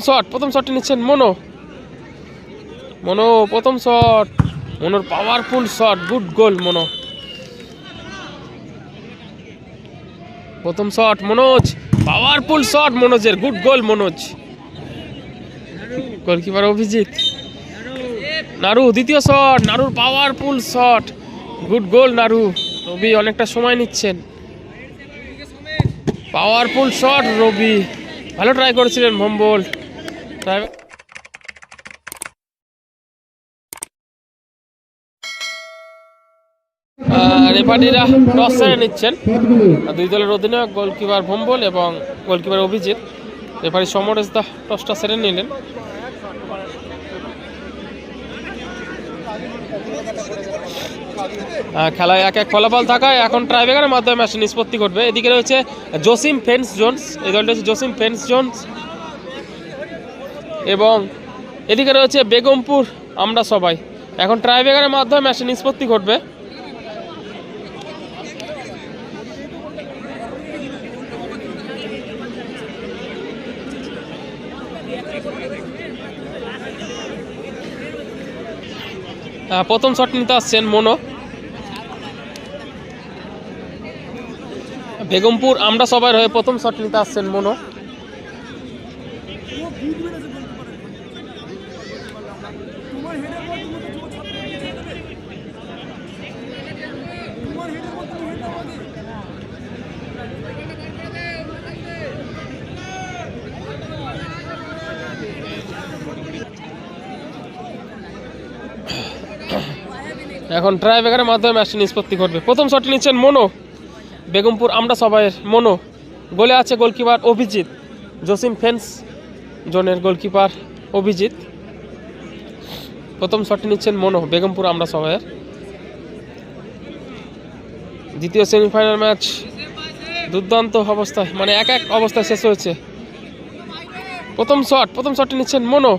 Shot প্রথম শটটি নিচ্ছেন মনো। মনো, প্রথম shot মনোর powerful shot good goal Mono. প্রথম shot Manoj. Powerful shot মনোজের good goal Manoj. Goalkeeper Abhijit. Naru, দ্বিতীয় shot নারুর powerful shot good goal Naru. Rabi অনেকটা সময় নিচ্ছেন। Powerful shot Rabi. ভালো ট্রাই করেছিলেন ভম্বল। ট্রাই রেফারিরা টস সেরে নিচ্ছেন। দুই দলের অধিনায়ক গোলকিপার ভম্বল এবং গোলকিপার অভিজিৎ। রেফারি সমরেশ দা টসটা সেরে নিলেন। খেলায় এক এক ফলাফল থাকায় এখন ট্রাইবেকারের মাধ্যমে ম্যাচ নিষ্পত্তি ঘটবে। এদিকে রয়েছে জসিম ফেন্স জোন্স এই দলটা হচ্ছে জসিম ফেন্স জোন্স এবং এদিকে রয়েছে বেগমপুর, আমরা সবাই। এখন ট্রাইবেকারের মাধ্যমে ম্যাচ নিষ্পত্তি ঘটবে। প্রথম শট নিতে আসছেন মনো। বেগমপুর, আমরা সবাই হয়ে প্রথম শট নিতে আসছেন মনো। এখন ট্রাইবেকারের মাধ্যমে ম্যাচটি নিষ্পত্তি করবে। প্রথম শটটি নিচ্ছেন মনো। বেগমপুর আমরা সবাইয়ের মনো। গোলে আছে গোলকিপার অভিজিৎ। জসিম ফেন্স জোনের গোলকিপার অভিজিৎ। প্রথম শটটি নিচ্ছেন মনো, বেগমপুর আমরা সবাইয়ের দ্বিতীয় সেমিফাইনাল ম্যাচ দুর্দান্ত অবস্থায় মানে এক এক অবস্থায় শেষ হয়েছে। প্রথম শট প্রথম শটটি নিচ্ছেন মনো।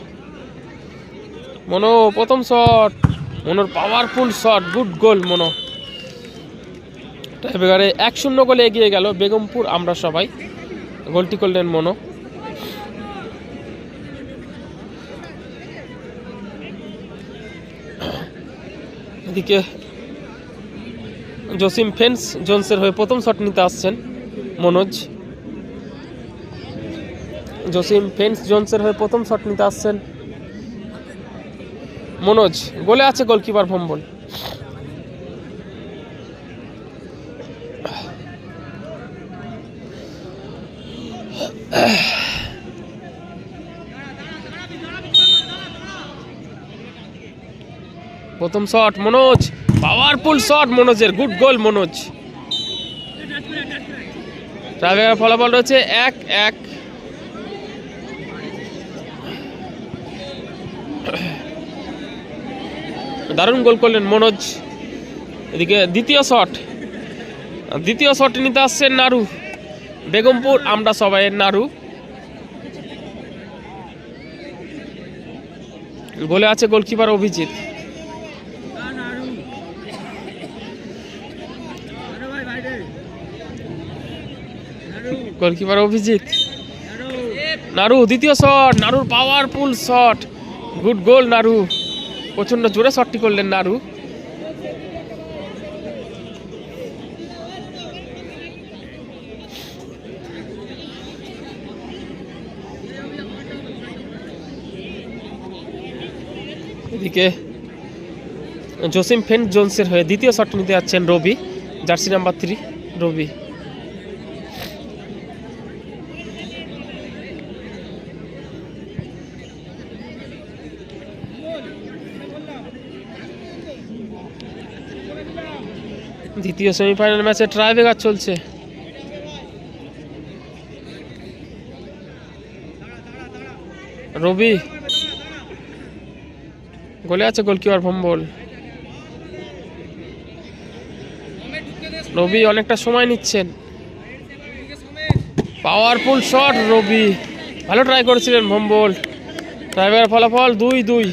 মনো, প্রথম shot মনোর powerful shot good goal Mono এবারে এক শূন্য গোলে এগিয়ে গেল বেগমপুর, আমরা সবাই। গোলটি করলেন মনো। এদিকে জসিম ফেন্স, জোনসের হয়ে প্রথম শট নিতে আসছেন মনোজ। জসিম ফেন্স, জোনসের হয়ে প্রথম শট নিতে আসছেন মনোজ, গোলে আছে গোলকিপার ভম্বল। প্রথম shot Manoj. Powerful shot মনোজের। Good goal Manoj. ফলাফল রয়েছে এক এক। দারুণ গোল করলেন মনোজ। এদিকে দ্বিতীয় শট। দ্বিতীয় শট নিতে আসছেন নারু। বেগমপুর, আমরা সবাই নারু। গোলে আছে গোলকিপার অভিজিৎ। গোলকিপার অভিজিৎ। নারু, দ্বিতীয় shot. নারুর powerful shot good goal Naru. প্রচণ্ড জোরে শটটি করলেন নারু। এদিকে জসিম ফেন জোন্সের হয়ে দ্বিতীয় শট নিতে যাচ্ছেন Rabi, jersey number three Rabi. দ্বিতীয় সেমিফাইনাল ম্যাচে ট্রাইবেকার চলছে। রবি গোলে আছে গোলকিপার ভম্বল রবি অনেকটা সময় নিচ্ছেন। Powerful shot Rabi. ভালো ট্রাই করেছিলেন ভম্বল ট্রাইবেকার ফলাফল দুই দুই।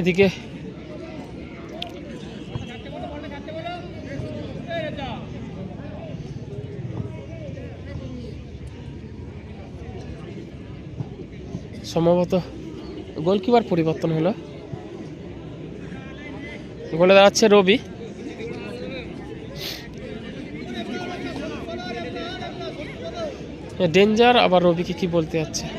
এদিকে সম্ভবত গোলকিপার পরিবর্তন হলো। গোলে দাঁড়াচ্ছে রবি। ডেঞ্জার আবার রবিকে কি বলতে যাচ্ছে?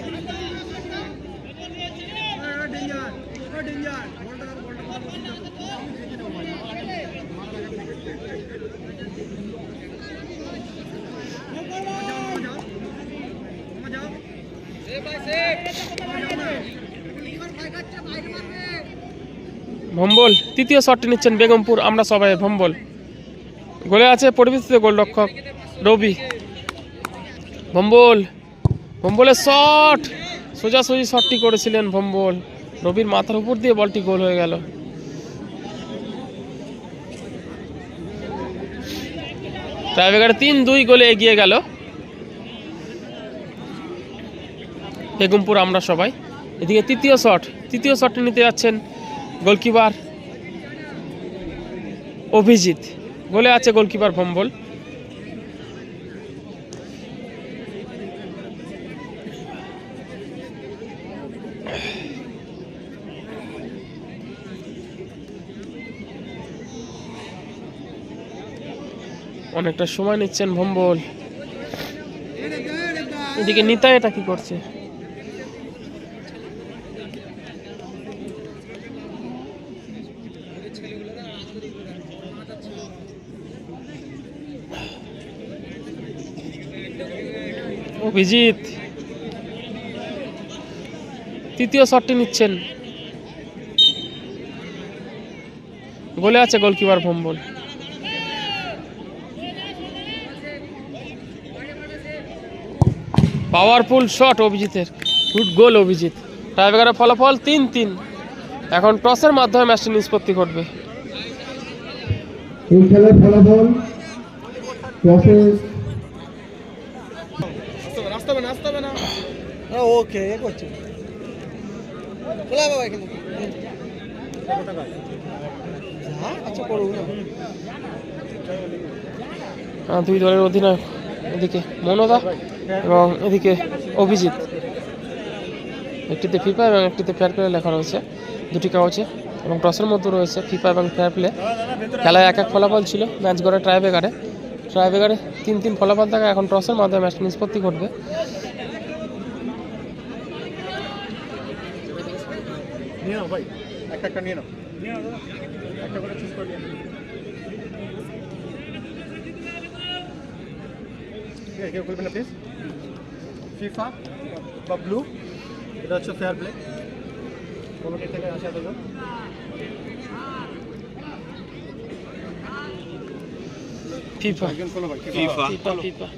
ভম্বল, তৃতীয় শটটি নিচ্ছেন বেগমপুর। আমরা সবাই ভম্বল। গোলে আছে পরিবর্তিত গোলরক্ষক রবি। ভম্বল, ভম্বলের শট সোজাসুজি শটটি করেছিলেন ভম্বল। রবির মাথার উপর দিয়ে বলটি গোল হয়ে গেল। টাইব্রেকারে তিন দুই গোলে এগিয়ে গেল। বেগমপুর আমরা সবাই। এদিকে তৃতীয় শট, তৃতীয় শটটি নিতে যাচ্ছেন গোলকিপার অভিজিৎ। গোলে আছে গোলকিপার ভম্বল। অনেকটা সময় নিচ্ছেন ভম্বল। এদিকে নিতাই এটা কি করছে? অভিজিৎ। তৃতীয় শটটি নিচ্ছেন। গোলে আছে goalkeeper Bhombol. Powerful shot অভিজিতের। Good goal Abhijit. টাইব্রেকারের ফলাফল তিন তিন। এখন টসের মাধ্যমে ম্যাচটি নিষ্পত্তি ঘটবে। এই খেলার ফলাফল টসে ওকে এ করছে। খোলা বাবা এখানে। হ্যাঁ আচ্ছা না। দুই দলের অধিনায়ক। মনোদা এবং এদিকে অভিজিৎ। একটিতে ফিফা এবং একটিতে ফেয়ার প্লে লেখা রয়েছে। দুটি কাগজে এবং টসের মধ্যে রয়েছে ফিফা এবং ফেয়ার প্লে খেলায় এক এক ফলাফল ছিল ম্যাচ গড়ে ট্রাইবেকারে ট্রাইবেকারে তিন তিন ফলাফল থাকা এখন টসের মাধ্যমে ম্যাচটি নিষ্পত্তি ঘটবে। নিয়ে নাও ভাই, একটা একটা নিয়ে নাও। একটা করে চুজ করে নিয়ে নাও। ঠিক আছে কেউ খুলবেন না প্লিজ ফিফা বা ব্লু এটা হচ্ছে ফেয়ার প্লে কমিটি থেকে আসে ফিফা ফিফা ফিফা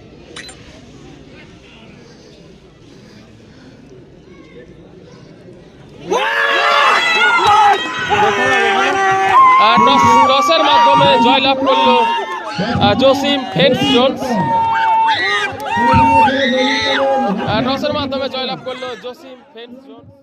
টসের মাধ্যমে জয়লাভ করল জসিম হেড জোনস। টসের মাধ্যমে জয়লাভ করল জসিম ফেন্স জোনস